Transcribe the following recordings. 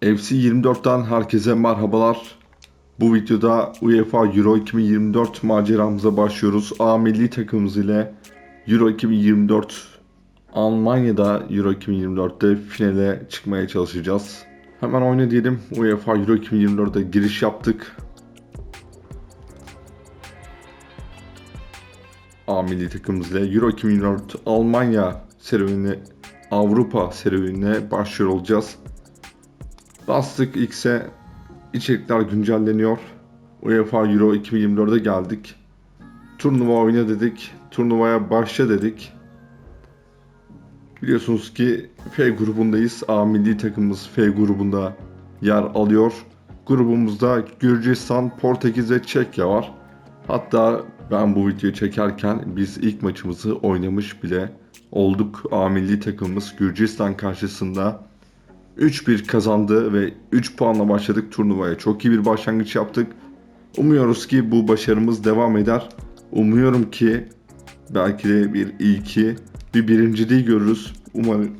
FC 24'ten herkese merhabalar. Bu videoda UEFA Euro 2024 maceramıza başlıyoruz. A milli takımımız ile Euro 2024 Almanya'da Euro 2024'te finale çıkmaya çalışacağız. Hemen oyna diyelim. UEFA Euro 2024'e giriş yaptık. A milli takımımız ile Euro 2024 Almanya serüvenine Avrupa serüvenine başlıyor olacağız. Bastık X'e içerikler güncelleniyor. UEFA Euro 2024'e geldik. Turnuva oyna dedik. Turnuvaya başla dedik. Biliyorsunuz ki F grubundayız. A milli takımımız F grubunda yer alıyor. Grubumuzda Gürcistan, Portekiz ve Çekya var. Hatta ben bu videoyu çekerken biz ilk maçımızı oynamış bile olduk. A milli takımımız Gürcistan karşısında 3-1 kazandı ve 3 puanla başladık turnuvaya. Çok iyi bir başlangıç yaptık. Umuyoruz ki bu başarımız devam eder. Umuyorum ki belki de bir ilki, bir birinciliği görürüz. Umarım,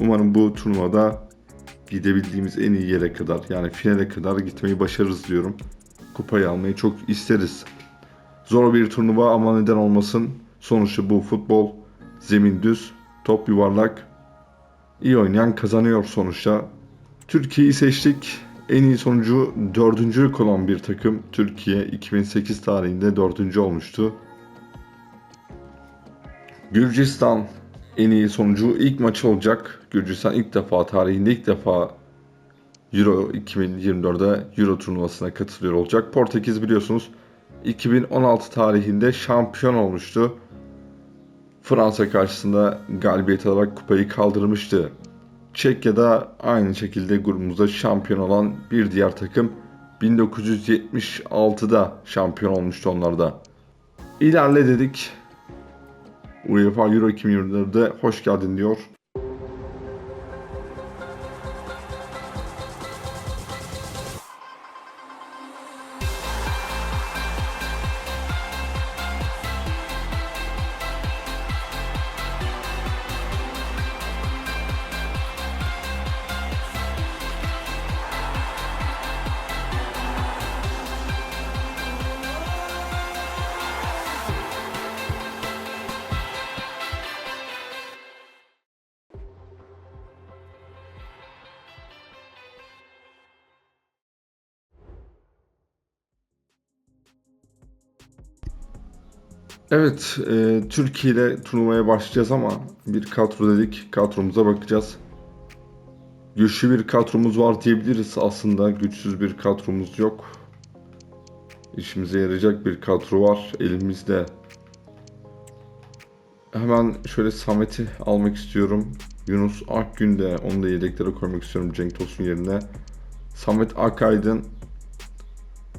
umarım bu turnuvada gidebildiğimiz en iyi yere kadar yani finale kadar gitmeyi başarırız diyorum. Kupayı almayı çok isteriz. Zor bir turnuva ama neden olmasın. Sonuçta bu futbol. Zemin düz, top yuvarlak. İyi oynayan kazanıyor sonuçta. Türkiye'yi seçtik. En iyi sonucu dördüncülük olan bir takım. Türkiye 2008 tarihinde dördüncü olmuştu. Gürcistan en iyi sonucu ilk maçı olacak. Gürcistan ilk defa tarihinde ilk defa Euro 2024'de Euro turnuvasına katılıyor olacak. Portekiz biliyorsunuz 2016 tarihinde şampiyon olmuştu. Fransa karşısında galibiyet alarak kupayı kaldırmıştı. Çekya'da aynı şekilde grubumuzda şampiyon olan bir diğer takım 1976'da şampiyon olmuştu onlar da. İlerle dedik. UEFA Euro 2024'de hoş geldin diyor. Evet, e, Türkiye ile turnuvaya başlayacağız ama bir kadro dedik. Kadromuza bakacağız. Güçlü bir kadromuz var diyebiliriz aslında. Güçsüz bir kadromuz yok. İşimize yarayacak bir kadro var elimizde. Hemen şöyle Samet'i almak istiyorum. Yunus Akgün de onu da yedeklere koymak istiyorum Cenk Tosun yerine. Samet Akaydın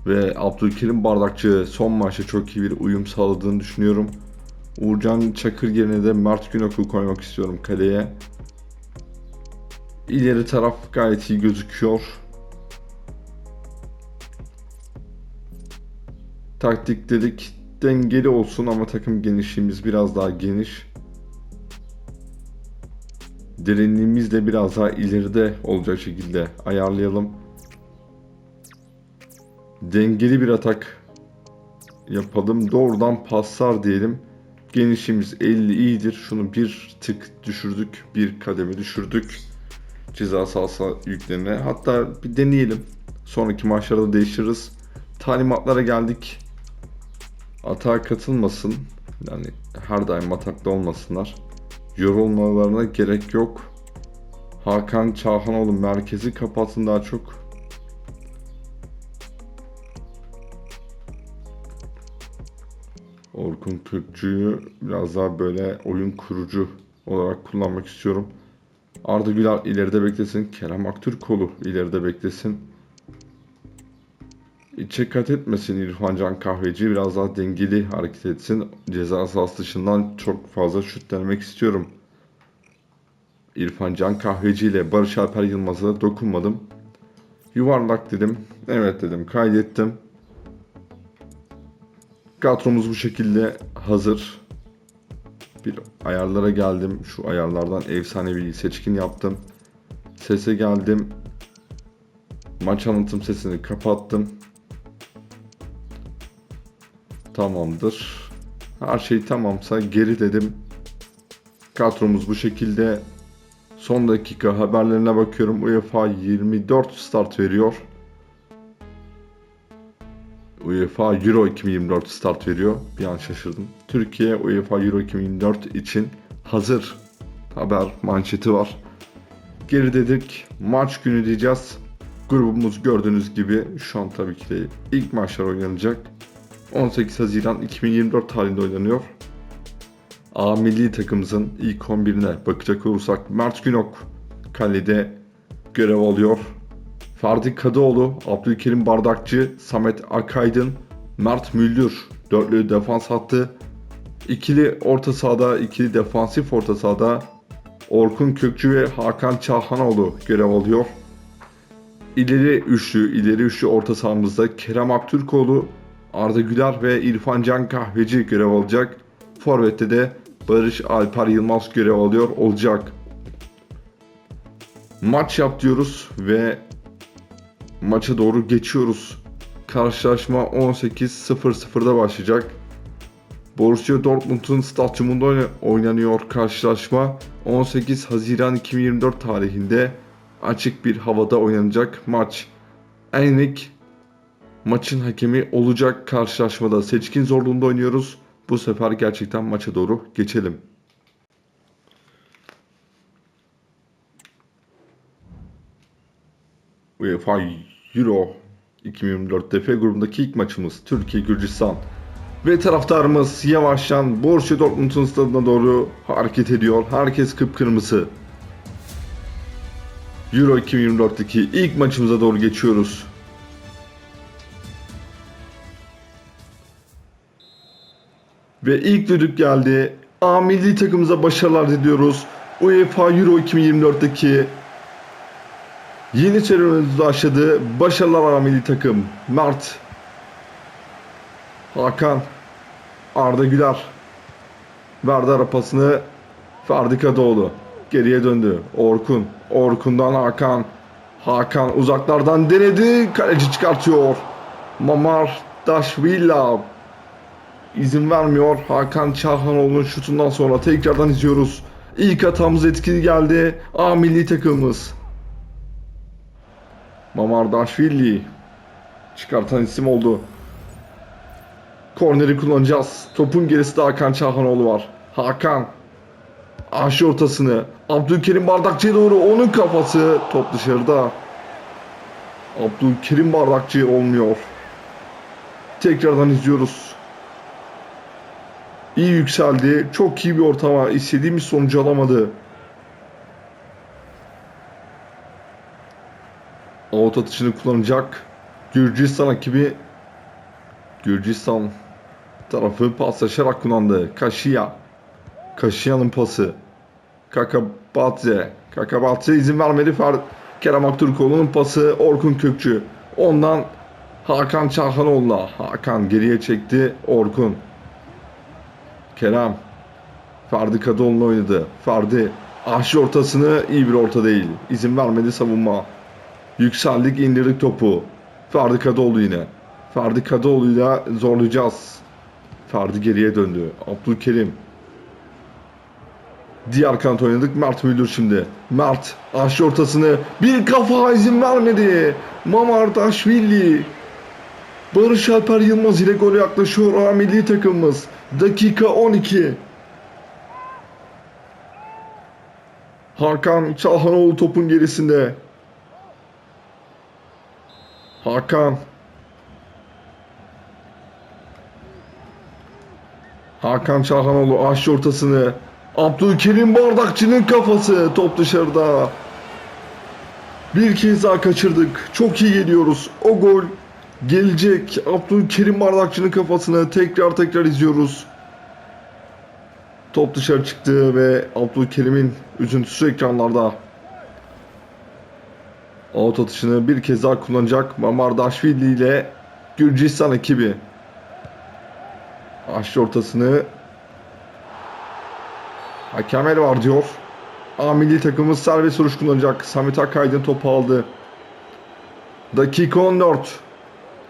ve Abdülkerim Bardakçı son maçta çok iyi bir uyum sağladığını düşünüyorum. Uğurcan Çakır yerine de Mert Günok'u koymak istiyorum kaleye. İleri taraf gayet iyi gözüküyor. Taktik dedik dengeli olsun ama takım genişliğimiz biraz daha geniş. Derinliğimiz de biraz daha ileride olacak şekilde ayarlayalım dengeli bir atak yapalım. Doğrudan paslar diyelim. Genişimiz 50 iyidir. Şunu bir tık düşürdük. Bir kademe düşürdük. Ceza sahası yüklerine. Hatta bir deneyelim. Sonraki maçlarda değiştiririz. Talimatlara geldik. Atağa katılmasın. Yani her daim atakta olmasınlar. Yorulmalarına gerek yok. Hakan Çağhanoğlu merkezi kapatsın daha çok. Orkun Türkçü'yü biraz daha böyle oyun kurucu olarak kullanmak istiyorum. Arda Güler ileride beklesin. Kerem Aktürkoğlu ileride beklesin. İçe kat etmesin İrfan Can Kahveci. Biraz daha dengeli hareket etsin. Ceza sahası dışından çok fazla şut denemek istiyorum. İrfan Can Kahveci ile Barış Alper Yılmaz'a dokunmadım. Yuvarlak dedim. Evet dedim. Kaydettim. Kadromuz bu şekilde hazır. Bir ayarlara geldim. Şu ayarlardan efsanevi seçkin yaptım. Sese geldim. Maç anlatım sesini kapattım. Tamamdır. Her şey tamamsa geri dedim. Kadromuz bu şekilde. Son dakika haberlerine bakıyorum. UEFA 24 start veriyor. UEFA Euro 2024 start veriyor. Bir an şaşırdım. Türkiye UEFA Euro 2024 için hazır. Haber manşeti var. Geri dedik. Maç günü diyeceğiz. Grubumuz gördüğünüz gibi şu an tabii ki de ilk maçlar oynanacak. 18 Haziran 2024 tarihinde oynanıyor. A milli takımımızın ilk 11'ine bakacak olursak Mert Günok kalede görev alıyor. Ferdi Kadıoğlu, Abdülkerim Bardakçı, Samet Akaydın, Mert Müldür dörtlü defans hattı. İkili orta sahada, ikili defansif orta sahada Orkun Kökçü ve Hakan Çağhanoğlu görev alıyor. İleri üçlü, ileri üçlü orta sahamızda Kerem Aktürkoğlu, Arda Güler ve İrfan Can Kahveci görev alacak. Forvet'te de Barış Alper Yılmaz görev alıyor olacak. Maç yap diyoruz ve maça doğru geçiyoruz. Karşılaşma 18.00'da başlayacak. Borussia Dortmund'un stadyumunda oyna- oynanıyor karşılaşma. 18 Haziran 2024 tarihinde açık bir havada oynanacak maç. Enrik maçın hakemi olacak karşılaşmada seçkin zorluğunda oynuyoruz. Bu sefer gerçekten maça doğru geçelim. UEFA Euro 2024 DF grubundaki ilk maçımız Türkiye Gürcistan. Ve taraftarımız yavaştan Borussia Dortmund'un stadına doğru hareket ediyor. Herkes kıpkırmızı. Euro 2024'teki ilk maçımıza doğru geçiyoruz. Ve ilk düdük geldi. A milli takımımıza başarılar diliyoruz. UEFA Euro 2024'teki yeni serüvenimiz başladı. Başarılar A milli takım. Mert Hakan Arda Güler. Verdi arapasını Ferdi Kadıoğlu. Geriye döndü. Orkun Orkun'dan Hakan. Hakan uzaklardan denedi. Kaleci çıkartıyor. Mamar Daşvilla. İzin vermiyor. Hakan Çağhanoğlu'nun şutundan sonra tekrardan izliyoruz. İlk hatamız etkili geldi. A milli takımımız Mamar Daşvili çıkartan isim oldu Korneri kullanacağız. Topun gerisinde Hakan Çağhanoğlu var. Hakan. Aşı ortasını. Abdülkerim Bardakçı'ya doğru. Onun kafası. Top dışarıda. Abdülkerim Bardakçı olmuyor. Tekrardan izliyoruz. İyi yükseldi. Çok iyi bir ortama. İstediğimiz sonucu alamadı. Out atışını kullanacak. Gürcistan ekibi Gürcistan tarafı paslaşarak kullandı. Kaşiya. Kaşiya'nın pası. Kakabatze. Kakabatze izin vermedi. Fer Kerem Aktürkoğlu'nun pası. Orkun Kökçü. Ondan Hakan Çağhanoğlu'na. Hakan geriye çekti. Orkun. Kerem. Ferdi Kadıoğlu'na oynadı. Ferdi. Ahşi ortasını iyi bir orta değil. İzin vermedi savunma. Yükseldik indirdik topu. Ferdi Kadıoğlu yine. Ferdi Kadıoğlu'yla zorlayacağız. Ferdi geriye döndü. Abdülkerim. Diğer kanat oynadık. Mert Müldür şimdi. Mert aşı ortasını bir kafa izin vermedi. Mamar Daşvili. Barış Alper Yılmaz ile gole yaklaşıyor A milli takımımız. Dakika 12. Hakan Çalhanoğlu topun gerisinde. Hakan Hakan Çağhanoğlu aşçı ortasını Abdülkerim Bardakçı'nın kafası top dışarıda. Bir kez daha kaçırdık. Çok iyi geliyoruz. O gol gelecek. Abdülkerim Bardakçı'nın kafasını tekrar tekrar izliyoruz. Top dışarı çıktı ve Abdülkerim'in üzüntüsü ekranlarda. Out atışını bir kez daha kullanacak Mamardashvili ile Gürcistan ekibi. Aşçı ortasını Hakem el var diyor. A milli takımımız serbest vuruş kullanacak. Samet Akaydın topu aldı. Dakika 14.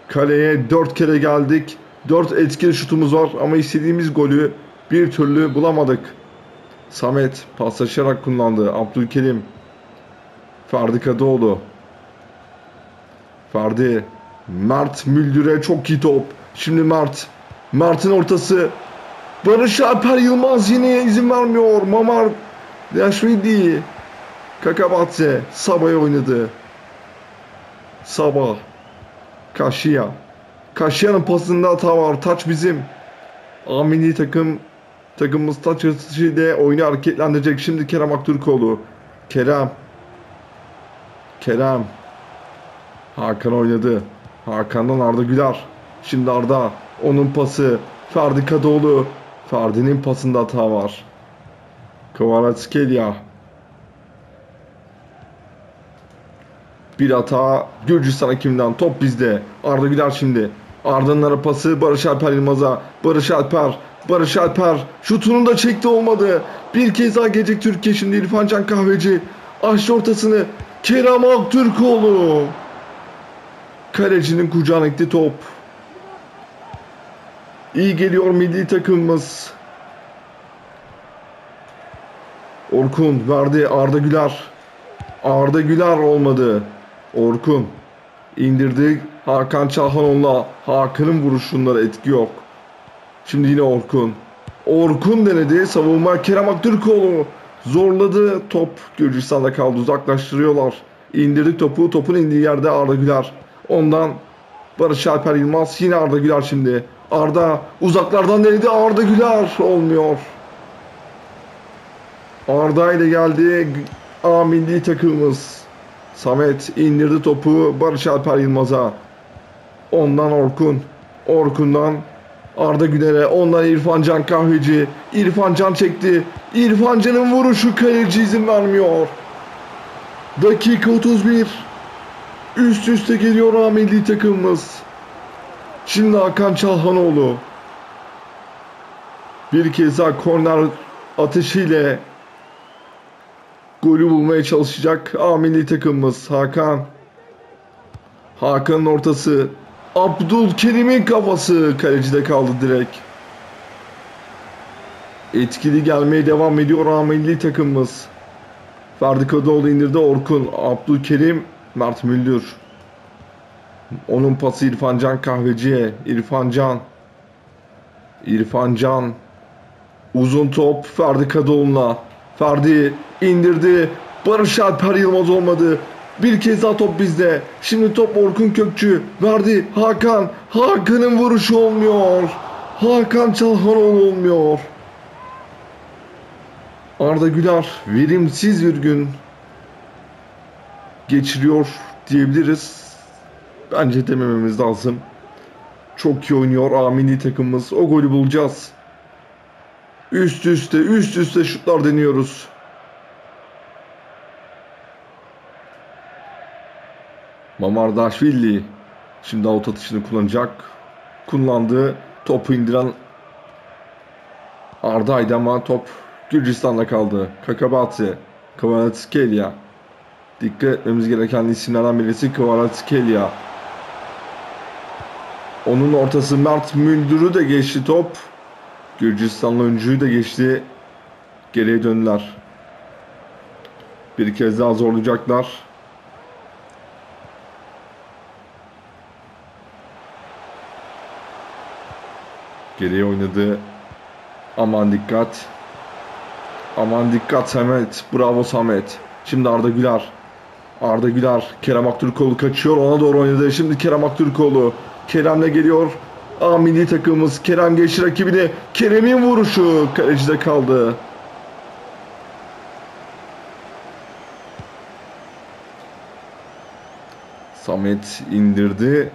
Kaleye 4 kere geldik. 4 etkili şutumuz var ama istediğimiz golü bir türlü bulamadık. Samet paslaşarak kullandı. Abdülkerim. Ferdi Kadıoğlu. Ferdi. Mert Müldür'e çok iyi top. Şimdi Mert. Mert'in ortası. Barış Alper Yılmaz yine izin vermiyor. Mamar Yaşvidi. Kakabatse. Sabah'ı oynadı. Sabah. Kaşiya. Kaşiya'nın pasında hata var. Taç bizim. A takım takımımız taç atışıyla oyunu hareketlendirecek. Şimdi Kerem Aktürkoğlu. Kerem. Kerem. Hakan oynadı. Hakan'dan Arda Güler. Şimdi Arda. Onun pası. Ferdi Kadıoğlu. Ferdi'nin pasında hata var. Kvaratskhelia. Bir hata Gürcistan hakiminden top bizde. Arda Güler şimdi. Arda'nın ara pası Barış Alper Yılmaz'a. Barış Alper. Barış Alper. Şutunu da çekti olmadı. Bir kez daha gelecek Türkiye şimdi İrfan Can Kahveci. Açtı ortasını. Kerem Aktürkoğlu. Kalecinin kucağına gitti top. İyi geliyor milli takımımız. Orkun verdi Arda Güler. Arda Güler olmadı. Orkun indirdi Hakan Çalhanoğlu'na. Hakan'ın vuruşunlara etki yok. Şimdi yine Orkun. Orkun denedi. Savunma Kerem Aktürkoğlu. Zorladı. Top Gürcistan'da kaldı. Uzaklaştırıyorlar. İndirdik topu. Topun indiği yerde Arda Güler. Ondan Barış Alper Yılmaz. Yine Arda Güler şimdi. Arda uzaklardan denedi. Arda Güler olmuyor. Arda ile geldi A milli takımımız. Samet indirdi topu Barış Alper Yılmaz'a. Ondan Orkun. Orkun'dan Arda Güler'e. Ondan İrfan Can Kahveci. İrfan Can çekti. İrfan Can'ın vuruşu kaleci izin vermiyor. Dakika 31. Üst üste geliyor A milli takımımız. Şimdi Hakan Çalhanoğlu. Bir kez daha korner atışıyla golü bulmaya çalışacak A milli takımımız Hakan. Hakan'ın ortası. Abdülkerim'in kafası kalecide kaldı direkt. Etkili gelmeye devam ediyor A milli takımımız. Ferdi Kadıoğlu indirdi Orkun. Abdülkerim Mert Müldür. Onun pası İrfan Can Kahveci'ye. İrfan Can. İrfan Can. Uzun top Ferdi Kadıoğlu'na. Ferdi indirdi. Barış Alper Yılmaz olmadı. Bir kez daha top bizde. Şimdi top Orkun Kökçü. Verdi Hakan. Hakan'ın vuruşu olmuyor. Hakan Çalhanoğlu olmuyor. Arda Güler verimsiz bir gün geçiriyor diyebiliriz. Bence demememiz lazım. Çok iyi oynuyor A takımımız. O golü bulacağız. Üst üste üst üste şutlar deniyoruz. Mamardashvili şimdi out atışını kullanacak. Kullandı. Topu indiren Arda'ydı ama top Gürcistan'da kaldı. Kakabatse, Kvaratskhelia. Dikkat etmemiz gereken isimlerden birisi Kvaratskhelia. Onun ortası Mert Müldür'ü de geçti top. Gürcistanlı oyuncuyu da geçti. Geriye döndüler. Bir kez daha zorlayacaklar. Geriye oynadı. Aman dikkat. Aman dikkat Samet. Bravo Samet. Şimdi Arda Güler. Arda Güler. Kerem Aktürkoğlu kaçıyor. Ona doğru oynadı. Şimdi Kerem Aktürkoğlu. Kerem'le geliyor. A milli takımımız. Kerem geçti rakibini. Kerem'in vuruşu. Kalecide kaldı. Samet indirdi.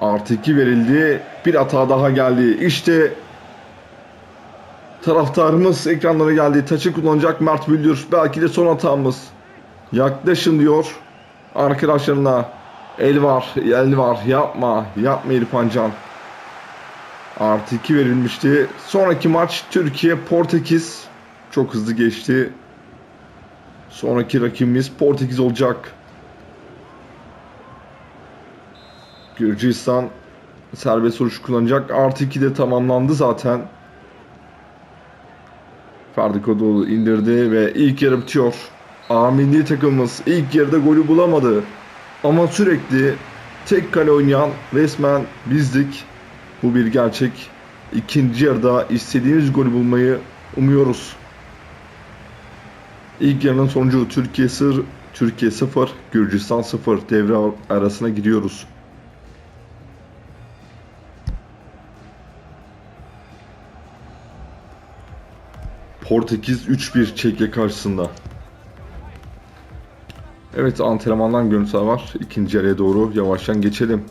Artı 2 verildi. Bir hata daha geldi. İşte taraftarımız ekranlara geldi. Taçı kullanacak Mert Müldür. Belki de son hatamız. Yaklaşın diyor arkadaşlarına. El var, el var. Yapma, yapma İrfan Can. Artı 2 verilmişti. Sonraki maç Türkiye Portekiz. Çok hızlı geçti. Sonraki rakibimiz Portekiz olacak. Gürcistan serbest vuruş kullanacak. Artı 2 de tamamlandı zaten. Ferdi Kadıoğlu indirdi ve ilk yarı bitiyor. A takımımız ilk yarıda golü bulamadı. Ama sürekli tek kale oynayan resmen bizdik. Bu bir gerçek. İkinci yarıda istediğimiz golü bulmayı umuyoruz. İlk yarının sonucu Türkiye 0, Türkiye 0, Gürcistan 0 devre arasına giriyoruz. Portekiz 3-1 Çekya karşısında. Evet antrenmandan görüntüler var. İkinci yarıya doğru yavaştan geçelim.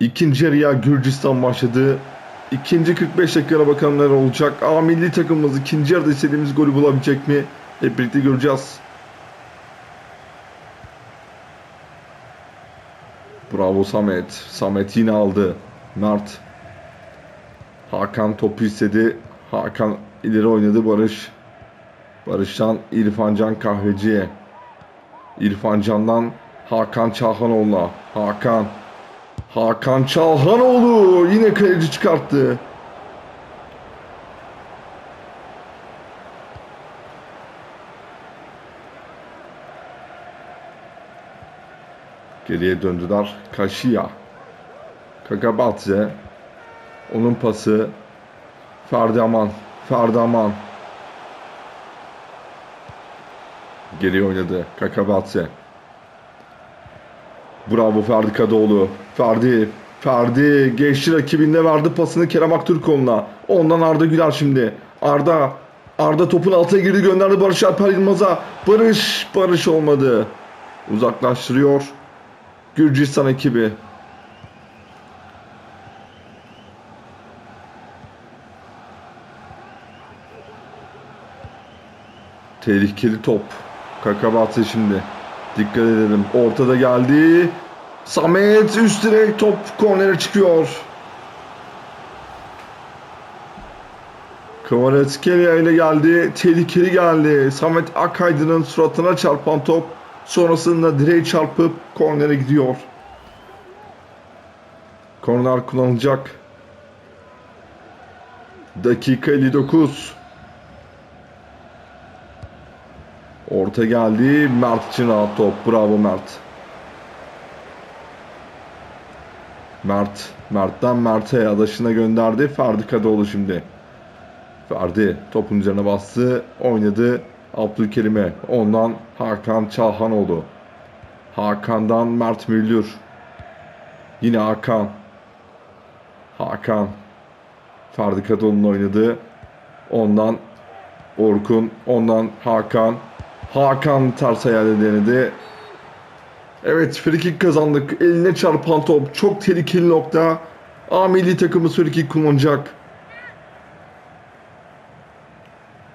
İkinci yarıya Gürcistan başladı. İkinci 45 dakikana bakalım neler olacak. A milli takımımız ikinci yarıda istediğimiz golü bulabilecek mi? Hep birlikte göreceğiz. Bravo Samet. Samet yine aldı. Mert. Hakan topu istedi. Hakan ileri oynadı Barış. Barış'tan İrfancan Kahveci'ye. İrfancan'dan Hakan Çalhanoğlu'na. Hakan. Hakan Çalhanoğlu yine kaleci çıkarttı. Geriye döndüler. Kaşiya. Kakabatze. Onun pası. Ferdi Aman. Ferdi Aman. Geri oynadı. Kakabatse. Bravo Ferdi Kadıoğlu. Ferdi. Ferdi geçti rakibinde verdi pasını Kerem Aktürkoğlu'na. Ondan Arda Güler şimdi. Arda. Arda topun altına girdi gönderdi Barış Alper Yılmaz'a. Barış. Barış olmadı. Uzaklaştırıyor. Gürcistan ekibi. Tehlikeli top. Kakabatı şimdi. Dikkat edelim. Ortada geldi. Samet üst direk top kornere çıkıyor. Kvaratskhelia ile geldi. Tehlikeli geldi. Samet Akaydın'ın suratına çarpan top sonrasında direğe çarpıp kornere gidiyor. Korner kullanılacak. Dakika 59. Orta geldi. Mert için rahat top. Bravo Mert. Mert. Mert'ten Mert'e adaşına gönderdi. Ferdi Kadıoğlu şimdi. Ferdi topun üzerine bastı. Oynadı. Abdülkerim'e. Ondan Hakan Çalhanoğlu. Hakan'dan Mert Müldür. Yine Hakan. Hakan. Ferdi Kadıoğlu'nun oynadı. Ondan Orkun. Ondan Hakan. Hakan ters ayağıyla denedi. Evet frikik kazandık. Eline çarpan top. Çok tehlikeli nokta. A milli takımı frikik kullanacak.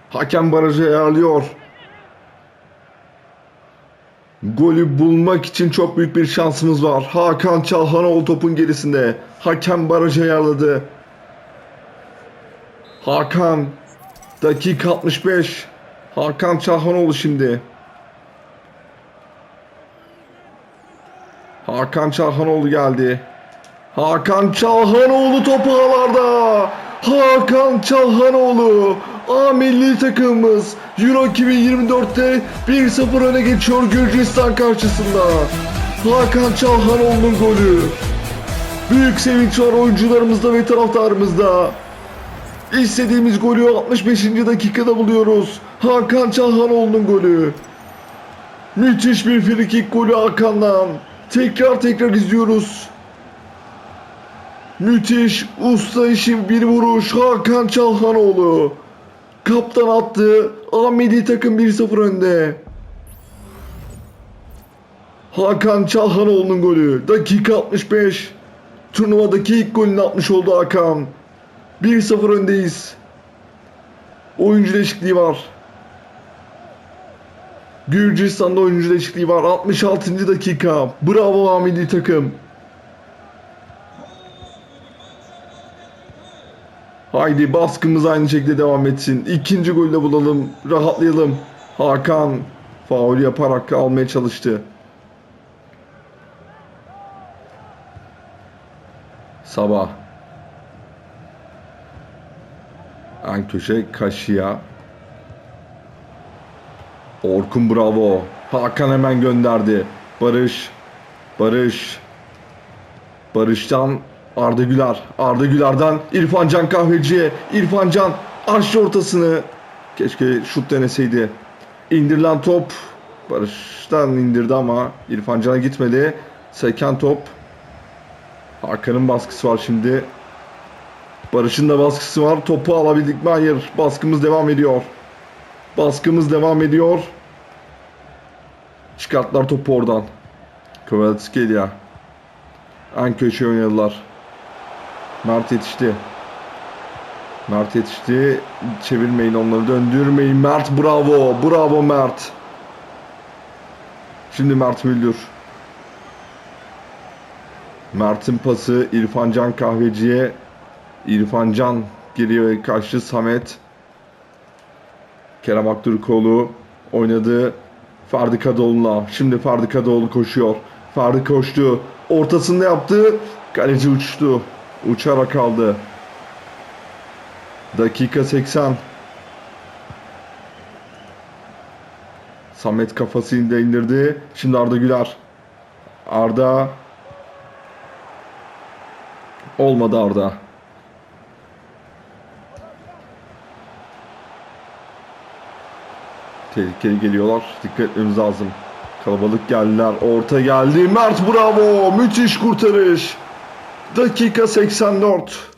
Hakem barajı ayarlıyor. Golü bulmak için çok büyük bir şansımız var. Hakan Çalhanoğlu topun gerisinde. Hakem barajı ayarladı. Hakan dakika 65. Hakan Çalhanoğlu şimdi. Hakan Çalhanoğlu geldi. Hakan Çalhanoğlu topu ağlarda. Hakan Çalhanoğlu. A milli takımımız Euro 2024'te 1-0 öne geçiyor Gürcistan karşısında. Hakan Çalhanoğlu'nun golü. Büyük sevinç var oyuncularımızda ve taraftarımızda. İstediğimiz golü 65. dakikada buluyoruz. Hakan Çalhanoğlu'nun golü. Müthiş bir frikik golü Hakan'dan. Tekrar tekrar izliyoruz. Müthiş usta işin bir vuruş Hakan Çalhanoğlu. Kaptan attı. A milli takım 1-0 önde. Hakan Çalhanoğlu'nun golü. Dakika 65. Turnuvadaki ilk golünü atmış oldu Hakan. 1-0 öndeyiz. Oyuncu değişikliği var. Gürcistan'da oyuncu değişikliği var. 66. dakika. Bravo milli takım. Haydi baskımız aynı şekilde devam etsin. İkinci golü de bulalım. Rahatlayalım. Hakan faul yaparak almaya çalıştı. Sabah. En köşe Kaşıya. Orkun bravo. Hakan hemen gönderdi. Barış. Barış. Barış'tan Arda Güler. Arda Güler'den İrfan Can Kahveci'ye. İrfan Can açtı ortasını. Keşke şut deneseydi. İndirilen top Barış'tan indirdi ama İrfan Can'a gitmedi. Seken top. Hakan'ın baskısı var şimdi. Barış'ın da baskısı var. Topu alabildik mi? Hayır. Baskımız devam ediyor. Baskımız devam ediyor. Çıkarttılar topu oradan. Kvaratskhelia. En köşeye oynadılar. Mert yetişti. Mert yetişti. Çevirmeyin onları döndürmeyin. Mert bravo. Bravo Mert. Şimdi Mert Müldür. Mert'in pası İrfan Can Kahveci'ye. İrfan Can geriye karşı Samet. Kerem Aktürkoğlu oynadı. Ferdi Kadıoğlu'na. Şimdi Ferdi Kadıoğlu koşuyor. Ferdi koştu. Ortasında yaptı. Kaleci uçtu. Uçarak kaldı. Dakika 80. Samet kafasını da indirdi. Şimdi Arda Güler. Arda. Olmadı Arda. Tehlikeli geliyorlar. Dikkat etmemiz lazım. Kalabalık geldiler. Orta geldi. Mert bravo. Müthiş kurtarış. Dakika 84.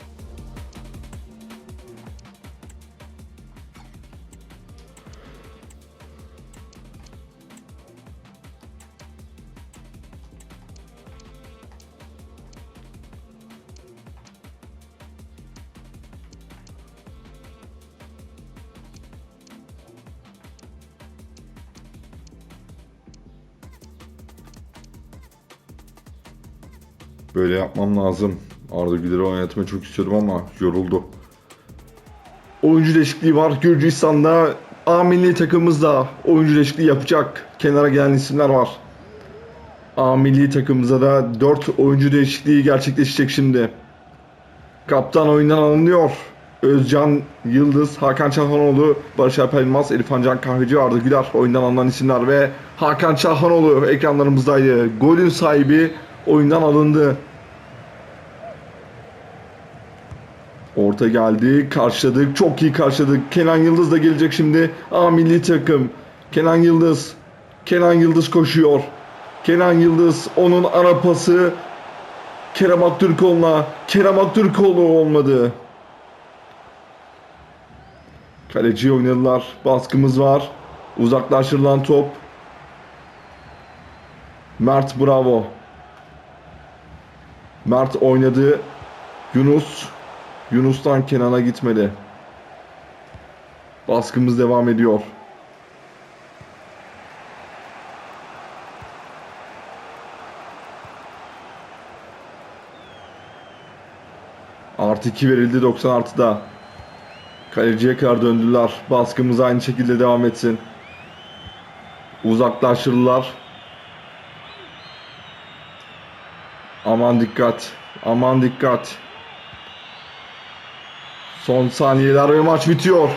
Böyle yapmam lazım. Arda Güler'i oynatmayı çok istiyordum ama yoruldu. Oyuncu değişikliği var. Gürcistan'da A milli takımımızda oyuncu değişikliği yapacak. Kenara gelen isimler var. A milli takımımıza da 4 oyuncu değişikliği gerçekleşecek şimdi. Kaptan oyundan alınıyor. Özcan Yıldız, Hakan Çahanoğlu, Barış Alper Yılmaz, İrfan Can Kahveci, Arda Güler oyundan alınan isimler ve Hakan Çahanoğlu ekranlarımızdaydı. Golün sahibi oyundan alındı. Orta geldi. Karşıladık. Çok iyi karşıladık. Kenan Yıldız da gelecek şimdi. A milli takım. Kenan Yıldız. Kenan Yıldız koşuyor. Kenan Yıldız onun ara pası Kerem Aktürkoğlu'na. Kerem Aktürkoğlu olmadı. Kaleci oynadılar. Baskımız var. Uzaklaştırılan top. Mert bravo. Mert oynadı. Yunus. Yunus'tan Kenan'a gitmedi. Baskımız devam ediyor. Artı 2 verildi 90 artıda. Kaleciye kadar döndüler. Baskımız aynı şekilde devam etsin. Uzaklaştırdılar. Aman dikkat. Aman dikkat. Son saniyeler ve maç bitiyor.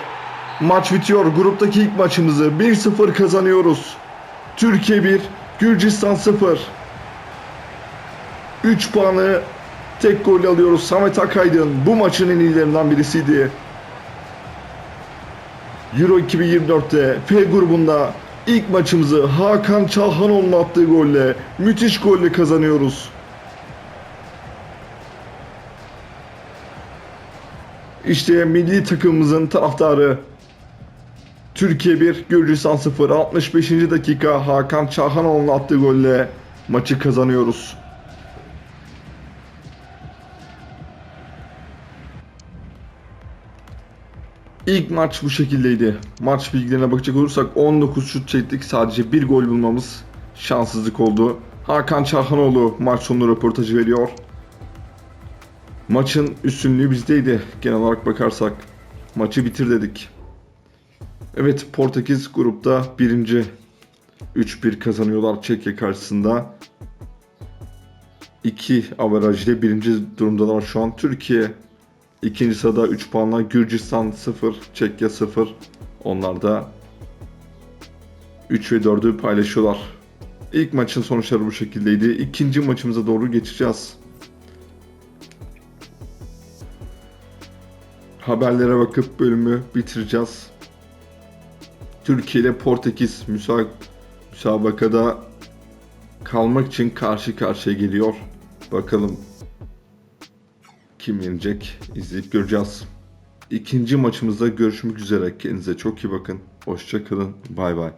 Maç bitiyor. Gruptaki ilk maçımızı 1-0 kazanıyoruz. Türkiye 1, Gürcistan 0. 3 puanı tek gol alıyoruz. Samet Akaydın bu maçın en iyilerinden birisiydi. Euro 2024'te F grubunda ilk maçımızı Hakan Çalhanoğlu'nun attığı golle, müthiş golle kazanıyoruz. İşte milli takımımızın taraftarı. Türkiye 1, Gürcistan 0. 65. dakika Hakan Çağhanoğlu'nun attığı golle maçı kazanıyoruz. İlk maç bu şekildeydi. Maç bilgilerine bakacak olursak 19 şut çektik. Sadece bir gol bulmamız şanssızlık oldu. Hakan Çağhanoğlu maç sonu röportajı veriyor. Maçın üstünlüğü bizdeydi genel olarak bakarsak. Maçı bitir dedik. Evet Portekiz grupta birinci. 3-1 kazanıyorlar Çekya karşısında. 2 averaj ile birinci durumdalar şu an. Türkiye ikinci sırada 3 puanla. Gürcistan 0, Çekya 0. Onlar da 3 ve 4'ü paylaşıyorlar. İlk maçın sonuçları bu şekildeydi. İkinci maçımıza doğru geçeceğiz. Haberlere bakıp bölümü bitireceğiz. Türkiye ile Portekiz müsa müsabakada kalmak için karşı karşıya geliyor. Bakalım kim yenecek izleyip göreceğiz. İkinci maçımızda görüşmek üzere. Kendinize çok iyi bakın. Hoşçakalın. Bay bay.